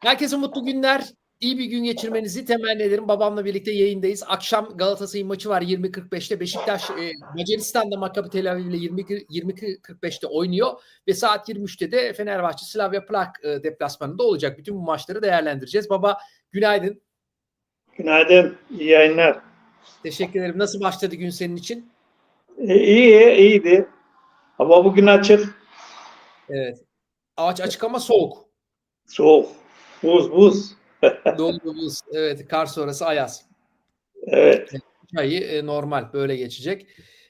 Herkese mutlu günler. İyi bir gün geçirmenizi temenni ederim. Babamla birlikte yayındayız. Akşam Galatasaray'ın maçı var 20.45'te. Beşiktaş e, Macaristan'da Maccabi Tel Aviv ile 20 20.45'te oynuyor ve saat 23'te de Fenerbahçe Slavia Prag e, deplasmanında olacak. Bütün bu maçları değerlendireceğiz. Baba günaydın. Günaydın, iyi yayınlar. Teşekkür ederim. Nasıl başladı gün senin için? E, iyi, iyiydi. Hava bugün açık, Evet. Ağaç açık ama soğuk. soğuk, buz buz. Dolu buz. Evet. Kar sonrası ayaz. Evet, ayı e, normal böyle geçecek.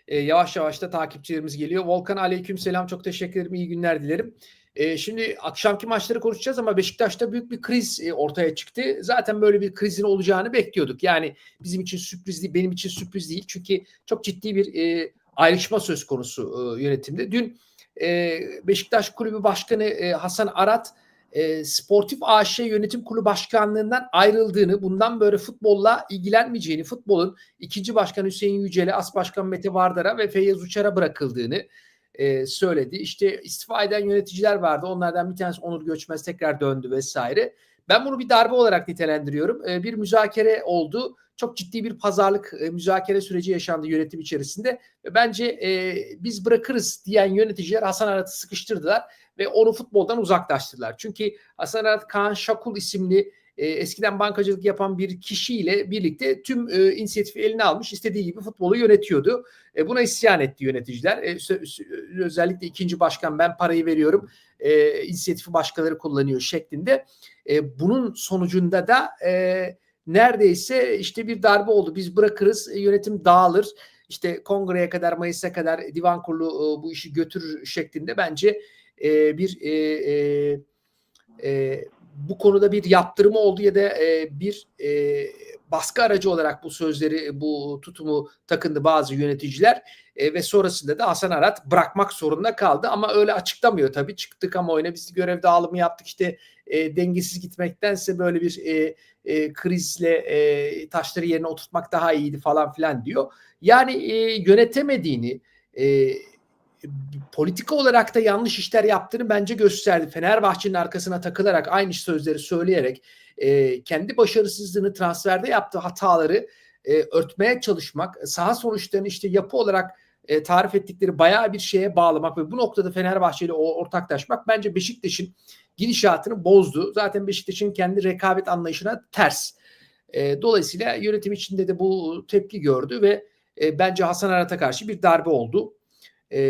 E, yavaş yavaş da takipçilerimiz geliyor. Volkan aleyküm selam çok teşekkür ederim. İyi günler dilerim. E, şimdi akşamki maçları konuşacağız ama Beşiktaş'ta büyük bir kriz e, ortaya çıktı. Zaten böyle bir krizin olacağını bekliyorduk. Yani bizim için sürpriz değil, benim için sürpriz değil. Çünkü çok ciddi bir e, ayrışma söz konusu e, yönetimde. Dün e, Beşiktaş Kulübü Başkanı e, Hasan Arat e, Sportif AŞ Yönetim Kurulu Başkanlığından ayrıldığını, bundan böyle futbolla ilgilenmeyeceğini, futbolun ikinci başkan Hüseyin Yücel'e, as başkan Mete Vardar'a ve Feyyaz Uçar'a bırakıldığını e, söyledi. İşte istifa eden yöneticiler vardı. Onlardan bir tanesi Onur Göçmez tekrar döndü vesaire. Ben bunu bir darbe olarak nitelendiriyorum. E, bir müzakere oldu. Çok ciddi bir pazarlık e, müzakere süreci yaşandı yönetim içerisinde. Ve bence e, biz bırakırız diyen yöneticiler Hasan Arat'ı sıkıştırdılar ve onu futboldan uzaklaştırdılar. Çünkü Hasan Arat Kaan Şakul isimli e, eskiden bankacılık yapan bir kişiyle birlikte tüm e, inisiyatifi eline almış istediği gibi futbolu yönetiyordu. E, buna isyan etti yöneticiler. E, özellikle ikinci başkan ben parayı veriyorum e, inisiyatifi başkaları kullanıyor şeklinde. E, bunun sonucunda da e, neredeyse işte bir darbe oldu. Biz bırakırız e, yönetim dağılır. İşte kongreye kadar Mayıs'a kadar divan kurulu e, bu işi götürür şeklinde bence e, bir e, e, e, bu konuda bir yaptırımı oldu ya da e, bir e, baskı aracı olarak bu sözleri, bu tutumu takındı bazı yöneticiler e, ve sonrasında da Hasan Arat bırakmak zorunda kaldı ama öyle açıklamıyor tabii. Çıktık ama oyuna biz görev dağılımı yaptık işte e, dengesiz gitmektense böyle bir e, e, krizle e, taşları yerine oturtmak daha iyiydi falan filan diyor. Yani e, yönetemediğini, e, politika olarak da yanlış işler yaptığını bence gösterdi. Fenerbahçe'nin arkasına takılarak aynı sözleri söyleyerek e, kendi başarısızlığını transferde yaptığı hataları e, örtmeye çalışmak, saha sonuçlarını işte yapı olarak e, tarif ettikleri bayağı bir şeye bağlamak ve bu noktada Fenerbahçe ile ortaklaşmak bence Beşiktaş'ın gidişatını bozdu. Zaten Beşiktaş'ın kendi rekabet anlayışına ters. E, dolayısıyla yönetim içinde de bu tepki gördü ve e, bence Hasan Arat'a karşı bir darbe oldu. E,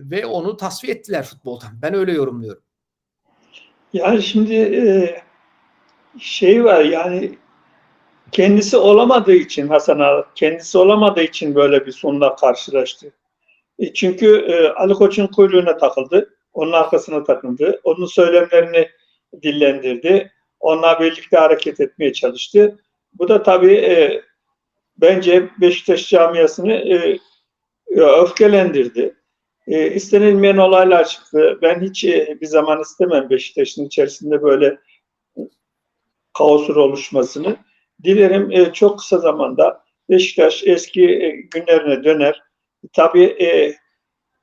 ve onu tasfiye ettiler futboldan. Ben öyle yorumluyorum. yani şimdi e, şey var yani kendisi olamadığı için Hasan Arat, kendisi olamadığı için böyle bir sonla karşılaştı. E, çünkü e, Ali Koç'un kuyruğuna takıldı, onun arkasına takıldı, onun söylemlerini dillendirdi, onunla birlikte hareket etmeye çalıştı. Bu da tabii e, bence Beşiktaş camiasını e, öfkelendirdi. E, istenilmeyen olaylar çıktı. Ben hiç e, bir zaman istemem Beşiktaş'ın içerisinde böyle kaosun oluşmasını. Dilerim e, çok kısa zamanda Beşiktaş eski e, günlerine döner. Tabii e,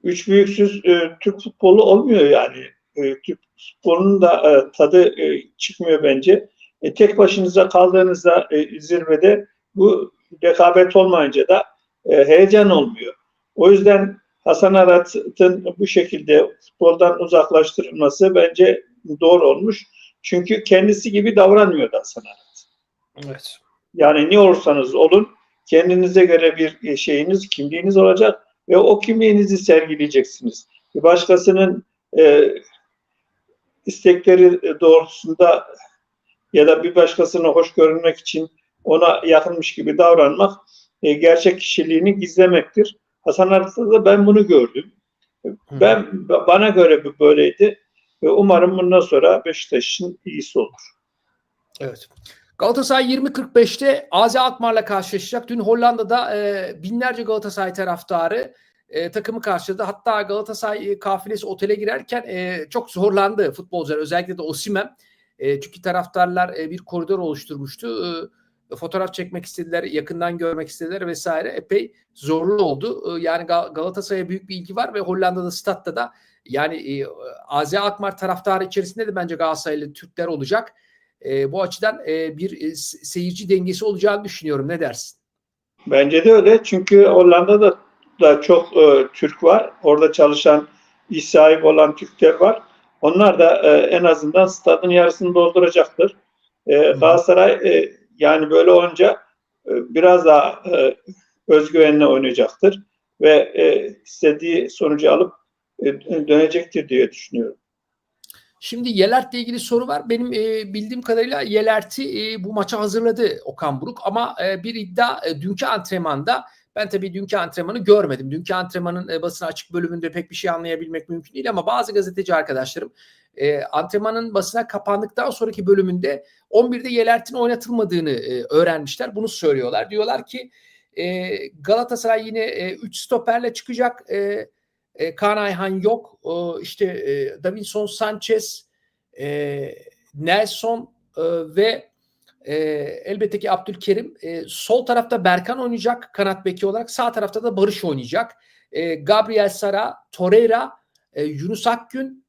üç büyüksüz e, Türk futbolu olmuyor yani. E, Türk futbolunun da e, tadı e, çıkmıyor bence. E, tek başınıza kaldığınızda e, zirvede bu rekabet olmayınca da e, heyecan olmuyor. O yüzden Hasan Arat'ın bu şekilde futboldan uzaklaştırılması bence doğru olmuş. Çünkü kendisi gibi davranmıyordu Hasan Arat. Evet. Yani ne olursanız olun kendinize göre bir şeyiniz, kimliğiniz olacak ve o kimliğinizi sergileyeceksiniz. Bir başkasının e, istekleri doğrultusunda ya da bir başkasına hoş görünmek için ona yakınmış gibi davranmak e, gerçek kişiliğini gizlemektir. Hasan da ben bunu gördüm. Ben bana göre bu böyleydi ve umarım bundan sonra Beşiktaş'ın iyisi olur. Evet. Galatasaray 20.45'te Azi Alkmaar'la karşılaşacak. Dün Hollanda'da e, binlerce Galatasaray taraftarı e, takımı karşıladı. Hatta Galatasaray e, kafilesi otele girerken e, çok zorlandı futbolcular. Özellikle de Osimhen. E, çünkü taraftarlar e, bir koridor oluşturmuştu. E, fotoğraf çekmek istediler, yakından görmek istediler vesaire. Epey zorlu oldu. E, yani Gal- Galatasaray'a büyük bir ilgi var ve Hollanda'da statta da yani e, Azi Alkmaar taraftarı içerisinde de bence Galatasaraylı Türkler olacak. E, bu açıdan e, bir e, se- seyirci dengesi olacağını düşünüyorum. Ne dersin? Bence de öyle. Çünkü Hollanda'da da çok e, Türk var. Orada çalışan, iş sahibi olan Türkler var. Onlar da e, en azından stadın yarısını dolduracaktır. E, Galatasaray e, yani böyle olunca e, biraz daha e, özgüvenle oynayacaktır ve e, istediği sonucu alıp dönecektir diye düşünüyorum. Şimdi Yelert'le ilgili soru var. Benim e, bildiğim kadarıyla Yelert'i e, bu maça hazırladı Okan Buruk ama e, bir iddia e, dünkü antrenmanda ben tabii dünkü antrenmanı görmedim. Dünkü antrenmanın e, basın açık bölümünde pek bir şey anlayabilmek mümkün değil ama bazı gazeteci arkadaşlarım e, antrenmanın basına kapandıktan sonraki bölümünde 11'de Yelert'in oynatılmadığını e, öğrenmişler. Bunu söylüyorlar. Diyorlar ki e, Galatasaray yine 3 e, stoperle çıkacak. E, e, Kaan Ayhan yok. E, işte e, Davinson Sanchez, e, Nelson e, ve e, elbette ki Abdülkerim. E, sol tarafta Berkan oynayacak kanat beki olarak. Sağ tarafta da Barış oynayacak. E, Gabriel Sara, Torreira, e, Yunus Akgün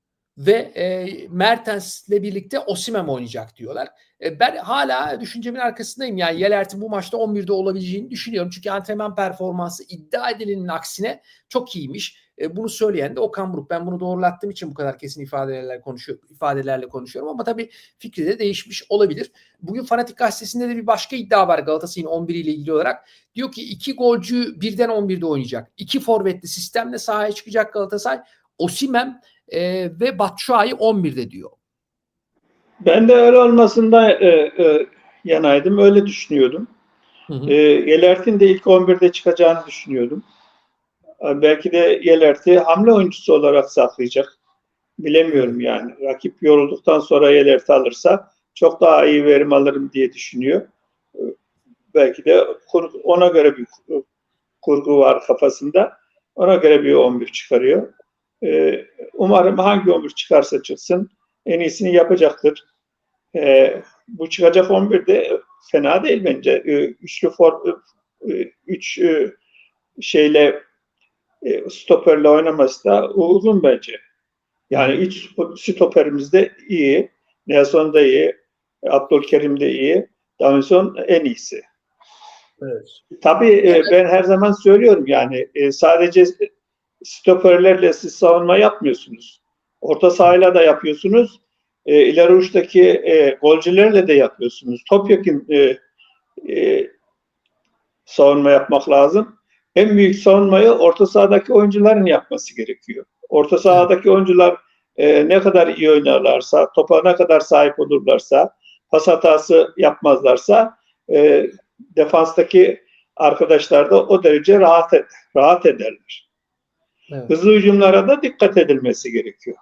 ve e, Mertens'le birlikte Osimhen oynayacak diyorlar. E, ben hala düşüncemin arkasındayım. Yani Yelert'in bu maçta 11'de olabileceğini düşünüyorum. Çünkü antrenman performansı iddia edilenin aksine çok iyiymiş. E, bunu söyleyen de Okan Buruk. Ben bunu doğrulattığım için bu kadar kesin ifadelerle konuşuyorum, ifadelerle konuşuyorum ama tabii fikri de değişmiş olabilir. Bugün Fanatik Gazetesi'nde de bir başka iddia var Galatasaray'ın 11 ile ilgili olarak. Diyor ki iki golcü birden 11'de oynayacak. İki forvetli sistemle sahaya çıkacak Galatasaray. Osimhen e, ve Batshuayi 11'de diyor. Ben de öyle olmasında e, e, yanaydım. Öyle düşünüyordum. Hı hı. E, Yelert'in de ilk 11'de çıkacağını düşünüyordum. E, belki de Yelert'i hamle oyuncusu olarak saklayacak. Bilemiyorum yani. Rakip yorulduktan sonra Yelert'i alırsa çok daha iyi verim alırım diye düşünüyor. E, belki de ona göre bir kurgu var kafasında. Ona göre bir 11 çıkarıyor. E, umarım hangi 11 çıkarsa çıksın en iyisini yapacaktır. E, bu çıkacak 11 de fena değil bence. E, üçlü for, e, üç e, şeyle e, stoperle oynaması da uygun bence. Yani üç stoperimiz de iyi. Nelson da iyi. Abdülkerim de iyi. Davinson en iyisi. Evet. Tabii e, ben her zaman söylüyorum yani e, sadece stoperlerle siz savunma yapmıyorsunuz. Orta sahayla da yapıyorsunuz. E, ileri uçtaki e, golcülerle de yapıyorsunuz. Topyekun e, e, savunma yapmak lazım. En büyük savunmayı orta sahadaki oyuncuların yapması gerekiyor. Orta sahadaki oyuncular e, ne kadar iyi oynarlarsa, topa ne kadar sahip olurlarsa, pas hatası yapmazlarsa e, defanstaki arkadaşlar da o derece rahat ed- rahat ederler. Evet. Hızlı hücumlara da dikkat edilmesi gerekiyor.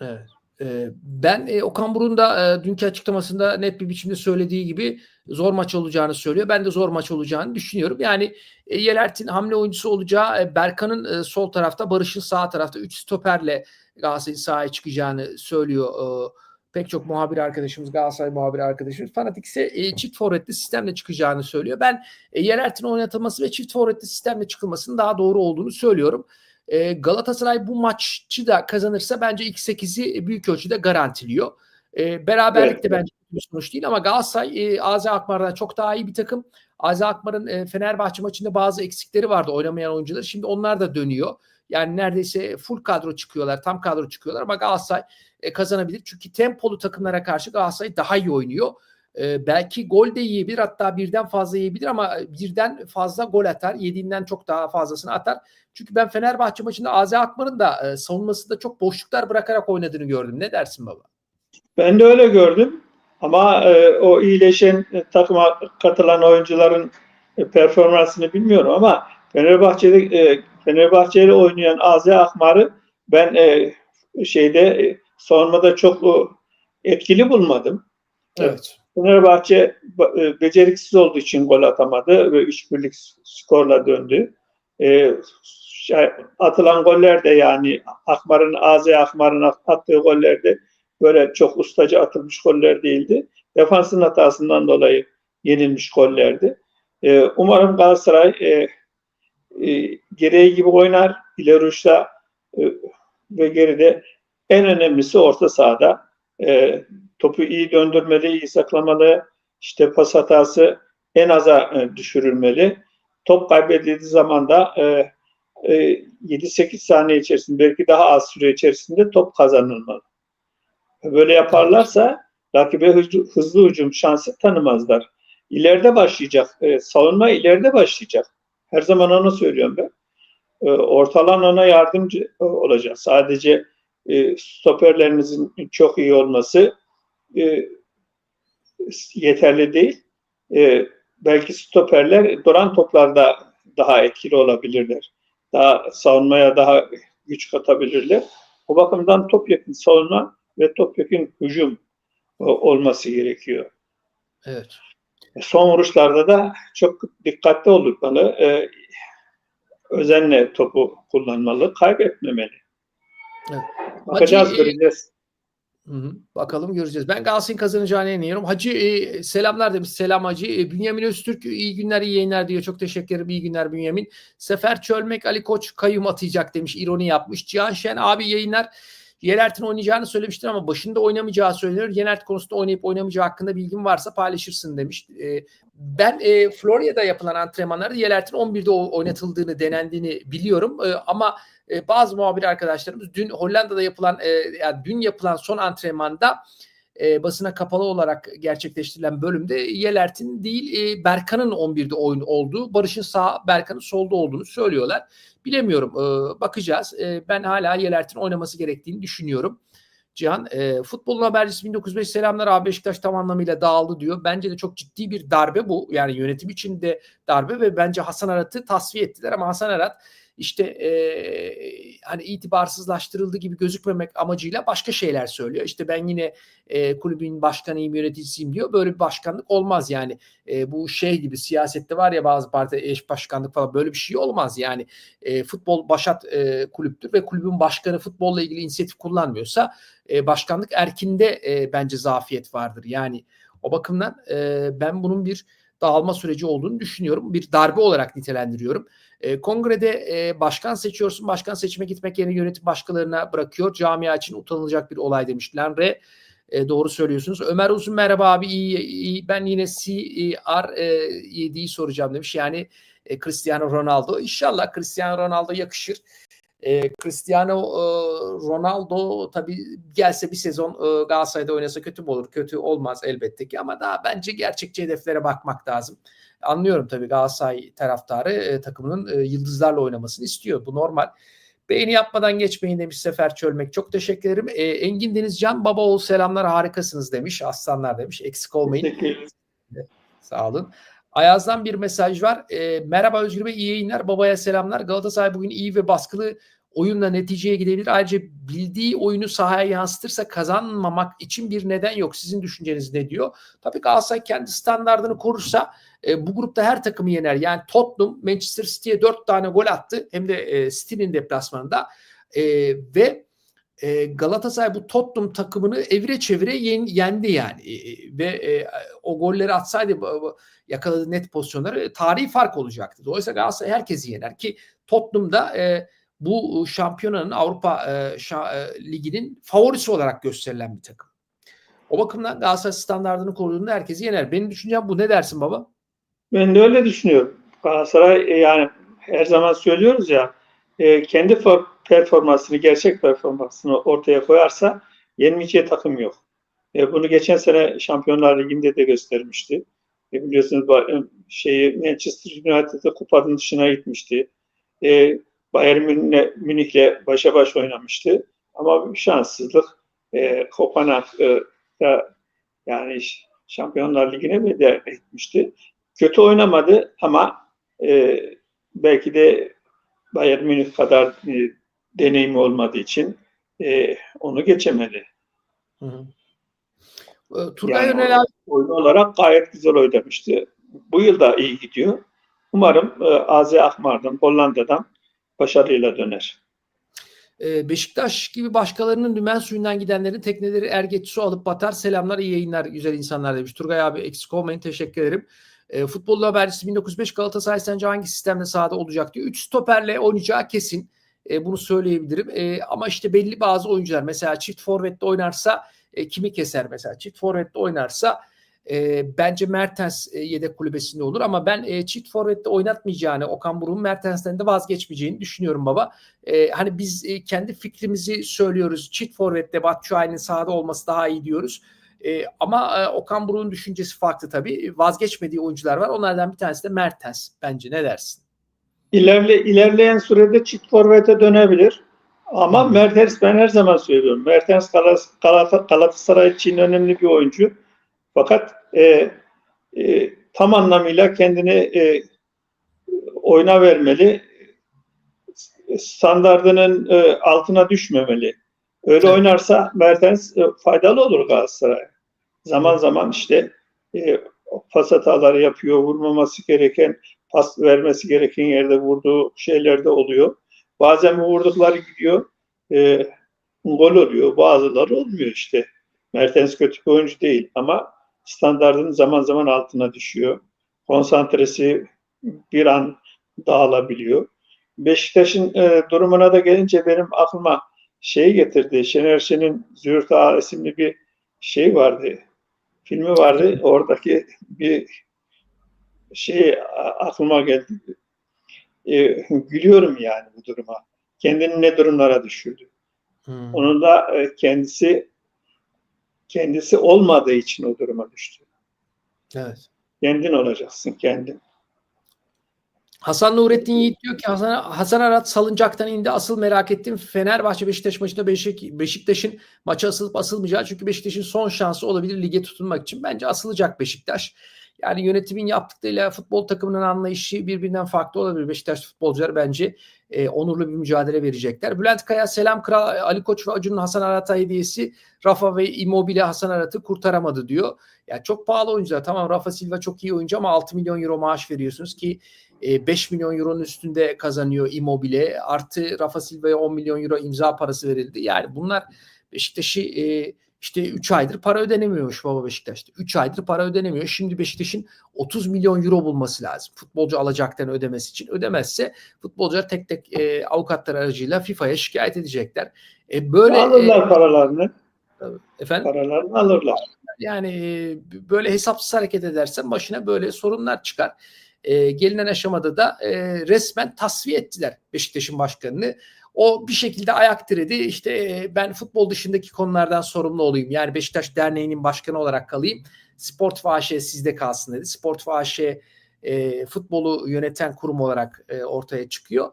Evet. Ee, Ben e, Okan Buruk'un da e, dünkü açıklamasında net bir biçimde söylediği gibi zor maç olacağını söylüyor. Ben de zor maç olacağını düşünüyorum. Yani e, Yelert'in hamle oyuncusu olacağı, e, Berkan'ın e, sol tarafta, Barış'ın sağ tarafta 3 stoperle Galatasaray'ın sahaya çıkacağını söylüyor. E, Pek çok muhabir arkadaşımız, Galatasaray muhabir arkadaşımız. Fanatik ise e, çift forvetli sistemle çıkacağını söylüyor. Ben e, Yelert'in oynatılması ve çift forvetli sistemle çıkılmasının daha doğru olduğunu söylüyorum. E, Galatasaray bu maçı da kazanırsa bence ilk 8'i büyük ölçüde garantiliyor. E, beraberlik Evet. de bence bir sonuç değil ama Galatasaray e, AZ Akmar'dan çok daha iyi bir takım. AZ Akmar'ın e, Fenerbahçe maçında bazı eksikleri vardı oynamayan oyuncular. Şimdi onlar da dönüyor. Yani neredeyse full kadro çıkıyorlar, tam kadro çıkıyorlar ama Galatasaray e, kazanabilir. Çünkü tempolu takımlara karşı Galatasaray daha iyi oynuyor. E, belki gol de yiyebilir hatta birden fazla yiyebilir ama birden fazla gol atar. Yediğinden çok daha fazlasını atar. Çünkü ben Fenerbahçe maçında AZ Akmar'ın da e, savunmasında çok boşluklar bırakarak oynadığını gördüm. Ne dersin baba? Ben de öyle gördüm. Ama e, o iyileşen e, takıma katılan oyuncuların e, performansını bilmiyorum ama Fenerbahçe'de e, Fenerbahçe'yle oynayan AZ Akmar'ı ben e, şeyde e, savunmada çok e, etkili bulmadım. Evet. Fenerbahçe e, beceriksiz olduğu için gol atamadı ve 3-1'lik skorla döndü. E, şey, atılan goller de yani Akmar'ın AZ Akmar'ın attığı goller de böyle çok ustaca atılmış goller değildi. Defansın hatasından dolayı yenilmiş gollerdi. E, umarım Galatasaray e, e, gereği gibi oynar. İleri uçta e, ve geride en önemlisi orta sahada e, topu iyi döndürmeli, iyi saklamalı. İşte pas hatası en aza e, düşürülmeli. Top kaybedildiği zaman da e, e, 7-8 saniye içerisinde belki daha az süre içerisinde top kazanılmalı. Böyle yaparlarsa rakibe hızlı, hızlı hücum şansı tanımazlar. İleride başlayacak. E, savunma ileride başlayacak. Her zaman onu söylüyorum ben. E, ortalan ona yardımcı olacak. Sadece e, stoperlerinizin çok iyi olması e, yeterli değil. E, belki stoperler duran toplarda daha etkili olabilirler. Daha savunmaya daha güç katabilirler. O bakımdan topyekun savunma ve topyekun hücum olması gerekiyor. Evet. Son vuruşlarda da çok dikkatli olmalı. E, özenle topu kullanmalı, kaybetmemeli. Evet. Bakacağız, Hacı, e, göreceğiz. Hı hı. Bakalım göreceğiz. Ben Galatasaray'ın kazanacağını inanıyorum. Hacı e, selamlar demiş. Selam Hacı. E, Bünyamin Öztürk iyi günler iyi yayınlar diyor. Çok teşekkür ederim. İyi günler Bünyamin. Sefer Çölmek Ali Koç kayyum atayacak demiş. İroni yapmış. Cihan Şen abi yayınlar. Yenert'in oynayacağını söylemiştir ama başında oynamayacağı söyleniyor. Yenert konusunda oynayıp oynamayacağı hakkında bilgin varsa paylaşırsın demiş. E, ben e, Florya'da yapılan antrenmanlarda Yenert'in 11'de o- oynatıldığını, denendiğini biliyorum. E, ama e, bazı muhabir arkadaşlarımız dün Hollanda'da yapılan e, yani dün yapılan son antrenmanda e, basına kapalı olarak gerçekleştirilen bölümde Yelert'in değil e, Berkan'ın 11'de oyun olduğu, Barış'ın sağ, Berkan'ın solda olduğunu söylüyorlar. Bilemiyorum. E, bakacağız. E, ben hala Yelert'in oynaması gerektiğini düşünüyorum. Cihan, e, futbolun habercisi 1905 selamlar abi Beşiktaş tam anlamıyla dağıldı diyor. Bence de çok ciddi bir darbe bu. Yani yönetim için de darbe ve bence Hasan Arat'ı tasfiye ettiler ama Hasan Arat işte e, hani itibarsızlaştırıldı gibi gözükmemek amacıyla başka şeyler söylüyor. İşte ben yine e, kulübün başkanıyım, yöneticisiyim diyor. Böyle bir başkanlık olmaz yani. E, bu şey gibi siyasette var ya bazı parti eş başkanlık falan böyle bir şey olmaz yani. E, futbol başat e, kulüptür ve kulübün başkanı futbolla ilgili inisiyatif kullanmıyorsa e, başkanlık erkinde e, bence zafiyet vardır. Yani o bakımdan e, ben bunun bir dağılma süreci olduğunu düşünüyorum. Bir darbe olarak nitelendiriyorum. E, kongrede e, başkan seçiyorsun. Başkan seçime gitmek yerine yönetim başkalarına bırakıyor. Camia için utanılacak bir olay demiş Lenre. E, doğru söylüyorsunuz. Ömer Uzun merhaba abi. iyi, iyi. Ben yine CR e, 7'yi soracağım demiş. Yani e, Cristiano Ronaldo. İnşallah Cristiano Ronaldo yakışır. E, Cristiano e, Ronaldo tabii gelse bir sezon e, Galatasaray'da oynasa kötü mü olur? Kötü olmaz elbette ki ama daha bence gerçekçi hedeflere bakmak lazım. Anlıyorum tabii Galatasaray taraftarı e, takımının e, yıldızlarla oynamasını istiyor. Bu normal. Beğeni yapmadan geçmeyin demiş Sefer Çölmek. Çok teşekkür ederim. E, Engin Denizcan baba oğul selamlar harikasınız demiş. Aslanlar demiş. Eksik olmayın. Teşekkür ederim. Sağ olun. Ayaz'dan bir mesaj var. E, merhaba Özgür Bey iyi yayınlar. Babaya selamlar. Galatasaray bugün iyi ve baskılı oyunla neticeye gidebilir. Ayrıca bildiği oyunu sahaya yansıtırsa kazanmamak için bir neden yok. Sizin düşünceniz ne diyor? Tabii Galatasaray kendi standartını korursa e, bu grupta her takımı yener. Yani Tottenham Manchester City'ye 4 tane gol attı. Hem de e, City'nin deplasmanında. E, ve e, Galatasaray bu Tottenham takımını evire çevire yen, yendi yani. E, ve e, o golleri atsaydı yakaladığı net pozisyonları tarihi fark olacaktı. Dolayısıyla Galatasaray herkesi yener ki Tottenham'da e, bu şampiyonanın Avrupa e, şa- e, liginin favorisi olarak gösterilen bir takım. O bakımdan Galatasaray standartını koruduğunda herkesi yener. Benim düşüncem bu. Ne dersin baba? Ben de öyle düşünüyorum. Galatasaray e, yani her zaman söylüyoruz ya e, kendi performansını, gerçek performansını ortaya koyarsa yenmeyeceği takım yok. E, bunu geçen sene Şampiyonlar Ligi'nde de göstermişti. E, biliyorsunuz e, şeyi Manchester United'ı kupanın dışına gitmişti. E, Bayern Münih'le, Münih'le başa baş oynamıştı. Ama şanssızlık e, Kopenhag'da yani Şampiyonlar Ligi'ne veda etmişti kötü oynamadı ama e, belki de Bayern Münih kadar e, deneyimi olmadığı için e, onu geçemedi. Hı hı. E, Turgay Yani Önel Oyun olarak gayet güzel oynamıştı. Bu yıl da iyi gidiyor. Umarım e, AZ Akmar'dan, Hollanda'dan başarıyla döner. e, Beşiktaş gibi başkalarının dümen suyundan gidenlerin tekneleri er geç su alıp batar. Selamlar iyi yayınlar güzel insanlar demiş. Turgay abi eksik olmayın teşekkür ederim. E, futbol habercisi 1905 Galatasaray sence hangi sistemde sahada olacak diyor. 3 stoperle oynayacağı kesin. E, bunu söyleyebilirim. E, ama işte belli bazı oyuncular mesela çift forvette oynarsa e, kimi keser mesela? Çift forvette oynarsa e, bence Mertens e, yedek kulübesinde olur ama ben e, çift forvette oynatmayacağını, Okan Buruk'un Mertens'ten de vazgeçmeyeceğini düşünüyorum baba. E, hani biz e, kendi fikrimizi söylüyoruz. Çift forvette Batshuayi'nin sahada olması daha iyi diyoruz. E, ama e, Okan Buruk'un düşüncesi farklı tabii. Vazgeçmediği oyuncular var. Onlardan bir tanesi de Mertens. Bence ne dersin? İlerle, ilerleyen sürede çift forvete dönebilir. Ama Hı. Mertens ben her zaman söylüyorum. Mertens Galatasaray için önemli bir oyuncu. Fakat e, e, tam anlamıyla kendini e, oyuna vermeli. Standardının e, altına düşmemeli. Öyle Evet. oynarsa Mertens e, faydalı olur Galatasaray. Zaman zaman işte e, pas hataları yapıyor, vurmaması gereken, pas vermesi gereken yerde vurduğu şeyler de oluyor. Bazen vurdukları gidiyor, e, gol oluyor, bazıları olmuyor işte. Mertens kötü bir oyuncu değil ama standartının zaman zaman altına düşüyor. Konsantresi bir an dağılabiliyor. Beşiktaş'ın e, durumuna da gelince benim aklıma şey getirdi. Şener Şen'in Züğürt Ağa isimli bir şey vardı. Filmi vardı. Oradaki bir şey aklıma geldi. E, gülüyorum yani bu duruma. Kendini ne durumlara düşürdü. Hmm. Onun da e, kendisi kendisi olmadığı için o duruma düştü. Evet. Kendin olacaksın kendin. Hasan Nurettin Yiğit diyor ki Hasan, Hasan Arat salıncaktan indi. Asıl merak ettim Fenerbahçe Beşiktaş maçında Beşik, Beşiktaş'ın maça asılıp asılmayacağı. Çünkü Beşiktaş'ın son şansı olabilir lige tutunmak için. Bence asılacak Beşiktaş. Yani yönetimin yaptıklarıyla futbol takımının anlayışı birbirinden farklı olabilir. Beşiktaş futbolcuları bence e, onurlu bir mücadele verecekler. Bülent Kaya selam kral Ali Koç ve Acun'un Hasan Arat'a hediyesi Rafa ve Immobile Hasan Arat'ı kurtaramadı diyor. Ya çok pahalı oyuncular. Tamam Rafa Silva çok iyi oyuncu ama 6 milyon euro maaş veriyorsunuz ki 5 milyon euronun üstünde kazanıyor Immobile. Artı Rafa Silva'ya 10 milyon euro imza parası verildi. Yani bunlar Beşiktaş'ı e, işte 3 aydır para ödenemiyormuş baba Beşiktaş'ta. 3 aydır para ödenemiyor. Şimdi Beşiktaş'ın 30 milyon euro bulması lazım. Futbolcu alacaklarını ödemesi için. Ödemezse futbolcular tek tek e, avukatlar aracıyla FIFA'ya şikayet edecekler. E, böyle alırlar paralarını. e, efendim Paralarını alırlar. yani e, böyle hesapsız hareket edersen başına böyle sorunlar çıkar. E, gelinen aşamada da e, resmen tasfiye ettiler Beşiktaş'ın başkanını. O bir şekilde ayak diredi. İşte e, ben futbol dışındaki konulardan sorumlu olayım. Yani Beşiktaş Derneği'nin başkanı olarak kalayım. Sport AŞ sizde kalsın dedi. Sport AŞ e, futbolu yöneten kurum olarak e, ortaya çıkıyor.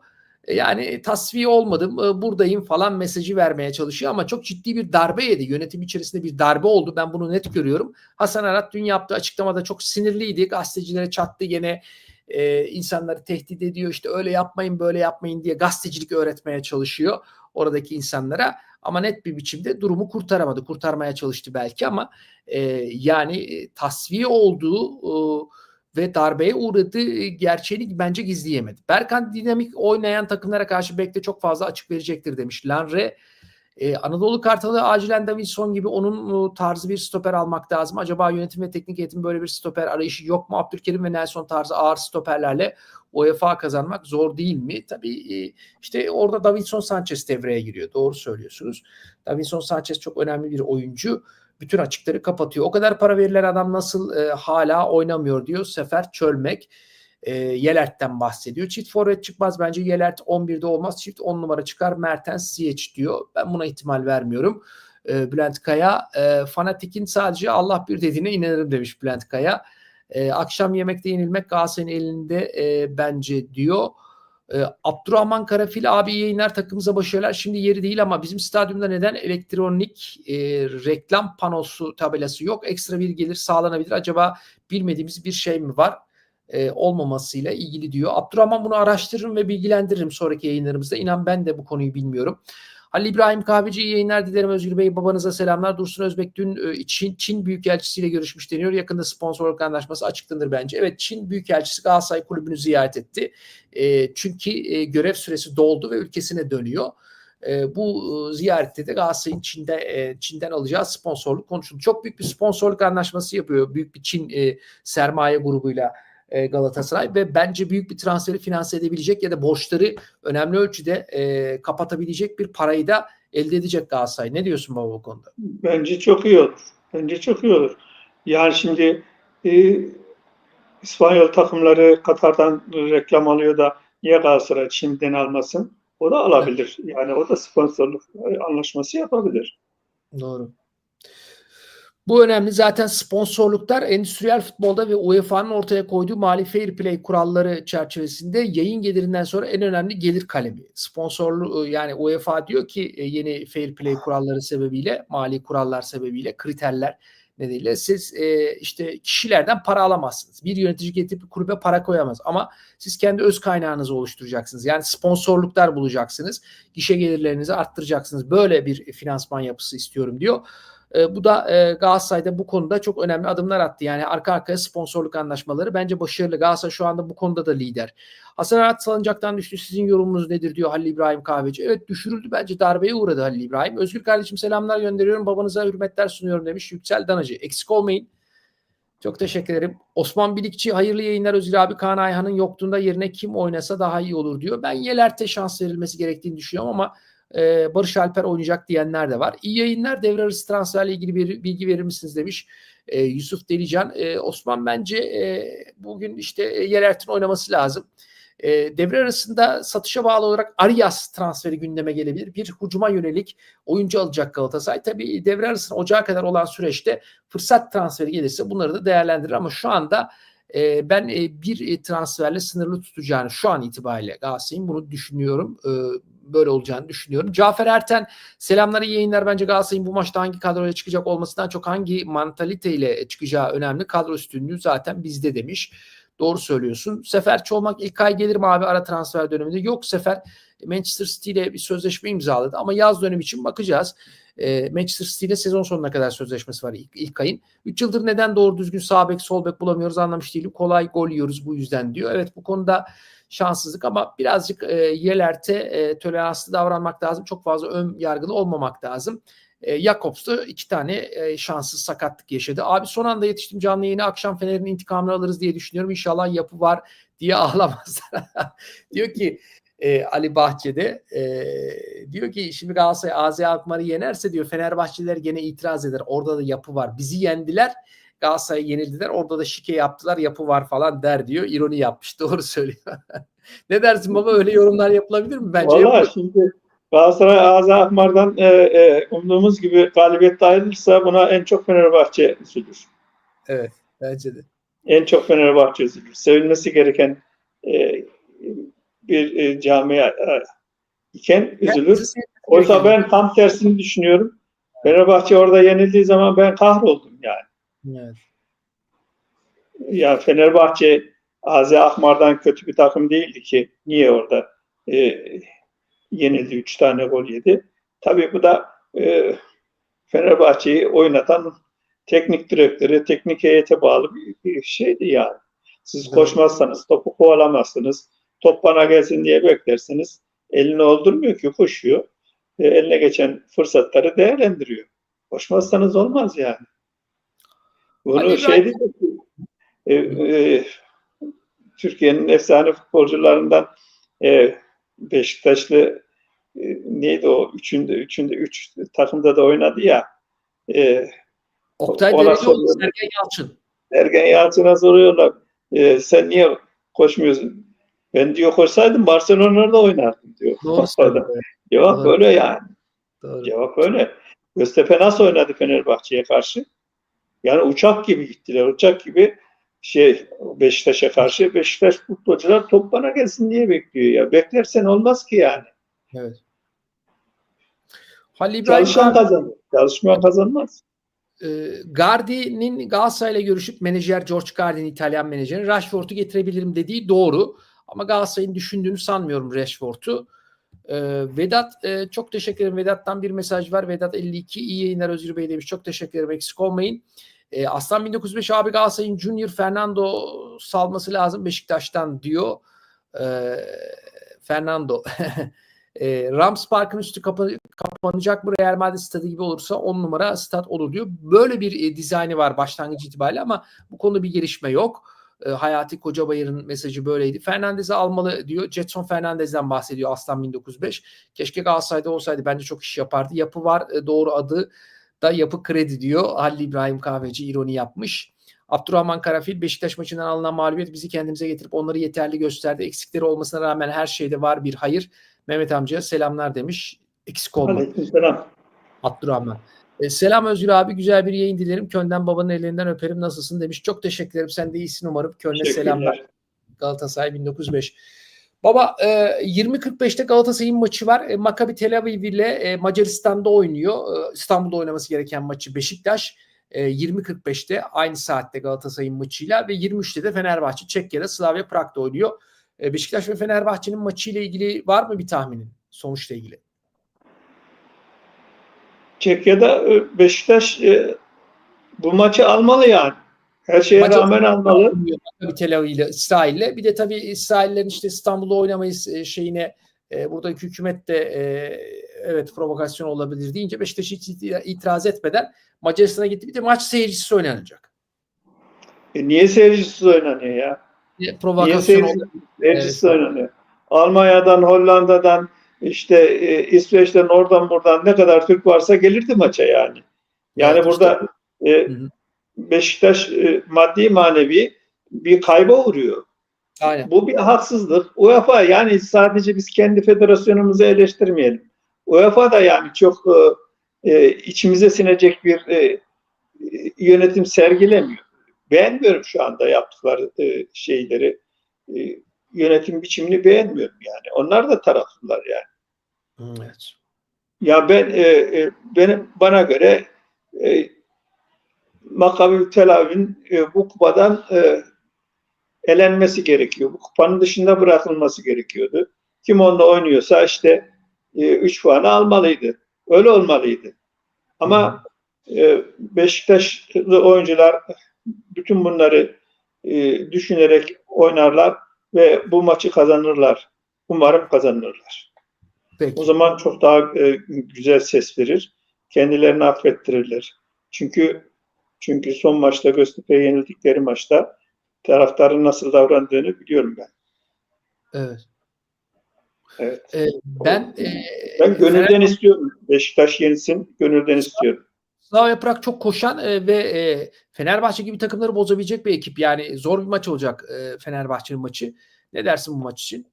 E, Yani tasfiye olmadım, e, buradayım falan mesajı vermeye çalışıyor ama çok ciddi bir darbe yedi. Yönetim içerisinde bir darbe oldu. Ben bunu net görüyorum. Hasan Arat dün yaptığı açıklamada çok sinirliydi. Gazetecilere çattı gene e, insanları tehdit ediyor. İşte öyle yapmayın böyle yapmayın diye gazetecilik öğretmeye çalışıyor oradaki insanlara. Ama net bir biçimde durumu kurtaramadı. Kurtarmaya çalıştı belki ama e, yani e, tasfiye olduğu e, ve darbeye uğradığı gerçeğini bence gizleyemedi. Berkan dinamik oynayan takımlara karşı bekle çok fazla açık verecektir demiş. Lanre ee, Anadolu Kartalı acilen Davinson gibi onun e, tarzı bir stoper almak lazım. Acaba yönetim ve teknik eğitim böyle bir stoper arayışı yok mu? Abdülkerim ve Nelson tarzı ağır stoperlerle UEFA kazanmak zor değil mi? Tabii e, işte orada Davinson Sanchez devreye giriyor. Doğru söylüyorsunuz. Davinson Sanchez çok önemli bir oyuncu. Bütün açıkları kapatıyor. O kadar para verilen adam nasıl e, hala oynamıyor diyor Sefer Çölmek. E, Yelert'ten bahsediyor. Çift forvet çıkmaz bence. Yelert 11'de olmaz. Çift 10 numara çıkar. Mertens Ziyech diyor. Ben buna ihtimal vermiyorum. E, Bülent Kaya e, fanatik'in sadece Allah bir dediğine inanırım demiş Bülent Kaya. E, akşam yemekte yenilmek Galatasaray'ın elinde e, bence diyor. E, Abdurrahman Karafil abi yayınlar takımımıza başarılar. Şimdi yeri değil ama bizim stadyumda neden elektronik e, reklam panosu tabelası yok? Ekstra bir gelir sağlanabilir. Acaba bilmediğimiz bir şey mi var? E, olmamasıyla ilgili diyor. Abdurrahman bunu araştırırım ve bilgilendiririm sonraki yayınlarımızda. İnan ben de bu konuyu bilmiyorum. Halil İbrahim Kahveci iyi yayınlar dilerim Özgür Bey. Babanıza selamlar. Dursun Özbek dün e, Çin, Çin Büyükelçisiyle görüşmüş deniyor. Yakında sponsorluk anlaşması açıklanır bence. Evet Çin Büyükelçisi Galatasaray Kulübü'nü ziyaret etti. E, çünkü e, görev süresi doldu ve ülkesine dönüyor. E, bu e, ziyarette de Galatasaray'ın Çin'de, e, Çin'den alacağı sponsorluk konuşuldu. Çok büyük bir sponsorluk anlaşması yapıyor. Büyük bir Çin e, sermaye grubuyla e, Galatasaray ve bence büyük bir transferi finanse edebilecek ya da borçları önemli ölçüde e, kapatabilecek bir parayı da elde edecek Galatasaray. Ne diyorsun baba bu konuda? Bence çok iyi olur. Bence çok iyi olur. Yani şimdi e, İspanyol takımları Katar'dan reklam alıyor da niye Galatasaray şimdiden almasın? O da alabilir. Yani o da sponsorluk e, anlaşması yapabilir. Doğru. Bu önemli. Zaten sponsorluklar endüstriyel futbolda ve UEFA'nın ortaya koyduğu mali fair play kuralları çerçevesinde yayın gelirinden sonra en önemli gelir kalemi. Sponsorlu yani UEFA diyor ki e, yeni fair play kuralları sebebiyle, mali kurallar sebebiyle, kriterler nedeniyle siz e, işte kişilerden para alamazsınız. Bir yönetici getirip bir kulübe para koyamaz ama siz kendi öz kaynağınızı oluşturacaksınız. Yani sponsorluklar bulacaksınız. Gişe gelirlerinizi arttıracaksınız. Böyle bir finansman yapısı istiyorum diyor. E, bu da e, Galatasaray'da bu konuda çok önemli adımlar attı. Yani arka arkaya sponsorluk anlaşmaları bence başarılı. Galatasaray şu anda bu konuda da lider. Hasan Arat salıncaktan düştü. Sizin yorumunuz nedir diyor Halil İbrahim Kahveci. Evet düşürüldü bence darbeye uğradı Halil İbrahim. Özgür kardeşim selamlar gönderiyorum. Babanıza hürmetler sunuyorum demiş. Yüksel Danacı. Eksik olmayın. Çok teşekkür ederim. Osman Bilikçi hayırlı yayınlar Özgür abi Kaan Ayhan'ın yokluğunda yerine kim oynasa daha iyi olur diyor. Ben Yelert'e şans verilmesi gerektiğini düşünüyorum ama e, Barış Alper oynayacak diyenler de var. İyi yayınlar devre arası transferle ilgili bir bilgi verir misiniz demiş e, Yusuf Delican. E, Osman bence e, bugün işte e, oynaması lazım. E, devre arasında satışa bağlı olarak Arias transferi gündeme gelebilir. Bir hucuma yönelik oyuncu alacak Galatasaray. Tabii devre arasında ocağa kadar olan süreçte fırsat transferi gelirse bunları da değerlendirir ama şu anda e, ben e, bir transferle sınırlı tutacağını şu an itibariyle Galatasaray'ın bunu düşünüyorum. E, böyle olacağını düşünüyorum. Cafer Erten selamları iyi yayınlar. Bence Galatasaray'ın bu maçta hangi kadroyla çıkacak olmasından çok hangi mantaliteyle çıkacağı önemli. Kadro üstünlüğü zaten bizde demiş. Doğru söylüyorsun. Sefer Çolmak ilk ay gelir mi abi ara transfer döneminde? Yok Sefer Manchester City ile bir sözleşme imzaladı ama yaz dönemi için bakacağız. E, Manchester City ile sezon sonuna kadar sözleşmesi var ilk, ilk ayın. 3 yıldır neden doğru düzgün sağ bek sol bek bulamıyoruz anlamış değilim. Kolay gol yiyoruz bu yüzden diyor. Evet bu konuda şanssızlık ama birazcık e, Yelert'e e, toleranslı davranmak lazım. Çok fazla ön yargılı olmamak lazım. E, Jakobs da iki tane e, şanssız sakatlık yaşadı. Abi son anda yetiştim canlı yayına akşam Fener'in intikamını alırız diye düşünüyorum. İnşallah yapı var diye ağlamazlar. diyor ki e, Ali Bahçe'de e, diyor ki şimdi Galatasaray AZ Alkmaar'ı yenerse diyor Fenerbahçeliler gene itiraz eder. Orada da yapı var. Bizi yendiler. Galatasaray'a yenildiler. Orada da şike yaptılar. Yapı var falan der diyor. İroni yapmış. Doğru söylüyor. ne dersin baba? Öyle yorumlar yapılabilir mi? Bence Valla yapılır. şimdi Galatasaray Ağzı Akmar'dan e, e, umduğumuz gibi galibiyet ayrılırsa buna en çok Fenerbahçe üzülür. Evet. Bence de. En çok Fenerbahçe üzülür. Sevilmesi gereken e, bir e, camia e, iken üzülür. Oysa ben tam tersini düşünüyorum. Fenerbahçe orada yenildiği zaman ben kahroldum. Evet. Ya Fenerbahçe Azi Akmar'dan kötü bir takım değildi ki. Niye orada e, yenildi? Üç tane gol yedi. Tabii bu da e, Fenerbahçe'yi oynatan teknik direktörü, teknik heyete bağlı bir, bir şeydi yani. Siz Evet. koşmazsanız, topu kovalamazsınız, top bana gelsin diye beklersiniz. Elini oldurmuyor ki koşuyor. E, eline geçen fırsatları değerlendiriyor. Koşmazsanız olmaz yani. Bunu Ali şey dedi ki, e, e, Türkiye'nin efsane futbolcularından e, Beşiktaşlı e, neydi o? Üçünde, üçünde, üç takımda da oynadı ya. E, Oktay soruyorum. Sergen Yalçın. Ergen Yalçın'a soruyorlar. E, sen niye koşmuyorsun? Ben diyor koşsaydım Barcelona'da oynardım diyor. Doğru. Cevap Doğru. böyle yani. Doğru. Cevap öyle. Göztepe nasıl oynadı Fenerbahçe'ye karşı? Yani uçak gibi gittiler. Uçak gibi şey Beşiktaş'a karşı Beşiktaş futbolcular top bana gelsin diye bekliyor ya. Beklersen olmaz ki yani. Evet. Halil İbrahim Çalışan kazanır. Çalışmayan kazanmaz. e, Gardi'nin Galatasaray'la görüşüp menajer George Gardi'nin İtalyan menajeri Rashford'u getirebilirim dediği doğru. Ama Galatasaray'ın düşündüğünü sanmıyorum Rashford'u. E, Vedat e, çok teşekkür ederim. Vedat'tan bir mesaj var. Vedat 52 iyi yayınlar Özgür Bey demiş. Çok teşekkür ederim. Eksik olmayın. E, Aslan 1905 abi Galatasaray'ın Junior Fernando salması lazım Beşiktaş'tan diyor. E, Fernando. Rams Park'ın üstü kapa- kapanacak mı Real Madrid stadı gibi olursa 10 numara stat olur diyor. Böyle bir e, dizaynı var başlangıç itibariyle ama bu konuda bir gelişme yok. E, Hayati Kocabayır'ın mesajı böyleydi. Fernandez'i almalı diyor. Jetson Fernandez'den bahsediyor Aslan 1905. Keşke Galatasaray'da olsaydı. Bence çok iş yapardı. Yapı var. E, doğru adı da yapı kredi diyor. Halil İbrahim Kahveci ironi yapmış. Abdurrahman Karafil Beşiktaş maçından alınan mağlubiyet bizi kendimize getirip onları yeterli gösterdi. Eksikleri olmasına rağmen her şeyde var bir hayır. Mehmet amcaya selamlar demiş. Eksik olma. Aleykümselam. Abdurrahman. E, selam Özgür abi. Güzel bir yayın dilerim. Köln'den babanın ellerinden öperim. Nasılsın demiş. Çok teşekkür ederim. Sen de iyisin umarım. Köln'e selamlar. Galatasaray 1905. Baba e, 20.45'te Galatasaray'ın maçı var. E, Maccabi Tel Aviv ile e, Macaristan'da oynuyor. E, İstanbul'da oynaması gereken maçı Beşiktaş. E, 20.45'te aynı saatte Galatasaray'ın maçıyla ve 23'te de Fenerbahçe Çekya'da Slavia Prag'da oynuyor. E, Beşiktaş ve Fenerbahçe'nin maçıyla ilgili var mı bir tahminin? Sonuçla ilgili. Çekya'da e, Beşiktaş e, bu maçı almalı yani. Her şeye Maçı- rağmen almalı. Tabii Tel Aviv ile İsrail'le. Bir de tabii İsraillerin işte İstanbul'da oynamayız e, şeyine e, buradaki hükümet de e, evet provokasyon olabilir deyince Beşiktaş hiç iti- itiraz etmeden Macaristan'a gitti. Bir de maç seyircisi oynanacak. E, niye seyircisiz oynanıyor ya? Niye Provokasyon seyircisiz, olabilir. seyircisiz oynanıyor? Almanya'dan, Hollanda'dan, işte e, İsveç'ten, oradan buradan ne kadar Türk varsa gelirdi maça yani. Yani Evet, burada e, Hı hı. Beşiktaş e, maddi manevi bir kayba uğruyor. Aynen. Bu bir haksızlık. UEFA yani sadece biz kendi federasyonumuzu eleştirmeyelim. UEFA da yani çok e, e, içimize sinecek bir e, e, yönetim sergilemiyor. Beğenmiyorum şu anda yaptıkları e, şeyleri. E, yönetim biçimini beğenmiyorum yani. Onlar da taraflılar yani. Evet. Ya ben e, e, benim bana göre e, Maccabi Tel Aviv'in e, bu kupadan e, elenmesi gerekiyor. Bu kupanın dışında bırakılması gerekiyordu. Kim onunla oynuyorsa işte 3 puanı almalıydı. Öyle olmalıydı. Ama e, Beşiktaşlı oyuncular bütün bunları e, düşünerek oynarlar ve bu maçı kazanırlar. Umarım kazanırlar. Peki. O zaman çok daha e, güzel ses verir. Kendilerini affettirirler. Çünkü çünkü son maçta Göztepe'ye yenildikleri maçta taraftarın nasıl davrandığını biliyorum ben. Evet. Evet. E, ben e, Ben gönülden Fener- istiyorum. Beşiktaş yenilsin. Gönülden istiyorum. Slavia Prag çok koşan e, ve e, Fenerbahçe gibi takımları bozabilecek bir ekip. Yani zor bir maç olacak e, Fenerbahçe'nin maçı. Ne dersin bu maç için?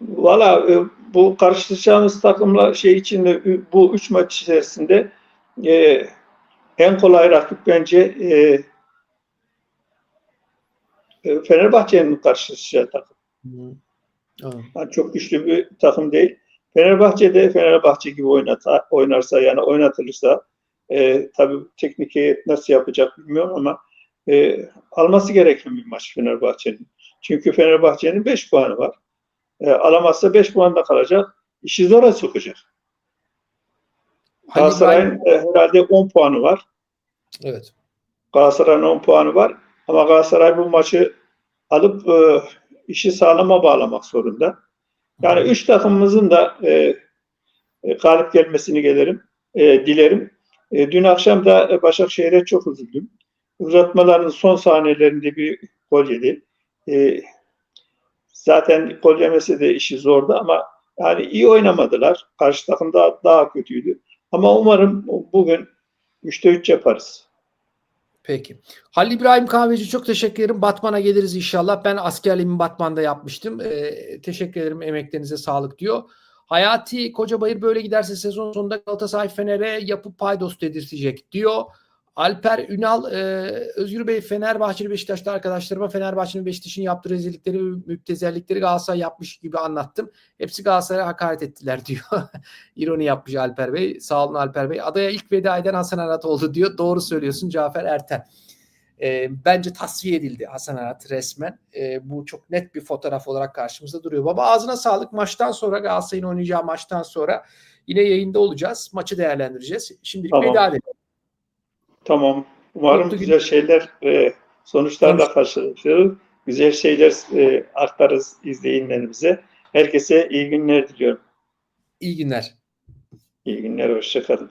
Valla e, bu karşılaşacağımız takımla şey içinde bu üç maç içerisinde e, en kolay rakip bence e, e, Fenerbahçe'nin karşılaşacağı takım. Evet. Yani çok güçlü bir takım değil. Fenerbahçe de Fenerbahçe gibi oynata, oynarsa yani oynatılırsa e, tabii teknik heyet nasıl yapacak bilmiyorum ama e, alması gereken bir maç Fenerbahçe'nin. Çünkü Fenerbahçe'nin 5 puanı var. E, alamazsa 5 puanda kalacak. İşi zora sokacak. Galatasaray'ın e, herhalde 10 puanı var. evet. Galatasaray'ın 10 puanı var. Ama Galatasaray bu maçı alıp e, işi sağlama bağlamak zorunda. Yani üç takımımızın da e, e, galip gelmesini gelirim, e, dilerim. E, dün akşam da e, Başakşehir'e çok üzüldüm. Uzatmaların son saniyelerinde bir gol yedi. E, zaten gol yemesi de işi zordu ama yani iyi oynamadılar. Karşı takım daha, daha kötüydü. Ama umarım bugün 3'te 3 yaparız. Peki. Halil İbrahim Kahveci çok teşekkür ederim. Batman'a geliriz inşallah. Ben askerliğimi Batman'da yapmıştım. Ee, teşekkür ederim. Emeklerinize sağlık diyor. Hayati Kocabayır böyle giderse sezon sonunda Galatasaray Fener'e yapıp paydos dedirtecek diyor. Alper Ünal, e, Özgür Bey Fenerbahçeli Beşiktaş'ta arkadaşlarıma Fenerbahçe'nin Beşiktaş'ın yaptığı rezillikleri, müptezellikleri Galatasaray yapmış gibi anlattım. Hepsi Galatasaray'a hakaret ettiler diyor. İroni yapmış Alper Bey. Sağ olun Alper Bey. Adaya ilk veda eden Hasan Arat oldu diyor. Doğru söylüyorsun Cafer Erten. E, bence tasfiye edildi Hasan Arat resmen. E, bu çok net bir fotoğraf olarak karşımızda duruyor. Baba ağzına sağlık. Maçtan sonra Galatasaray'ın oynayacağı maçtan sonra yine yayında olacağız. Maçı değerlendireceğiz. Şimdilik Tamam. veda edelim. Tamam. Umarım Mutlu güzel şeyler, e, sonuçlarla karşılaşırız. Güzel şeyler e, aktarırız izleyenlerimize. Herkese iyi günler diliyorum. İyi günler. İyi günler, hoşçakalın.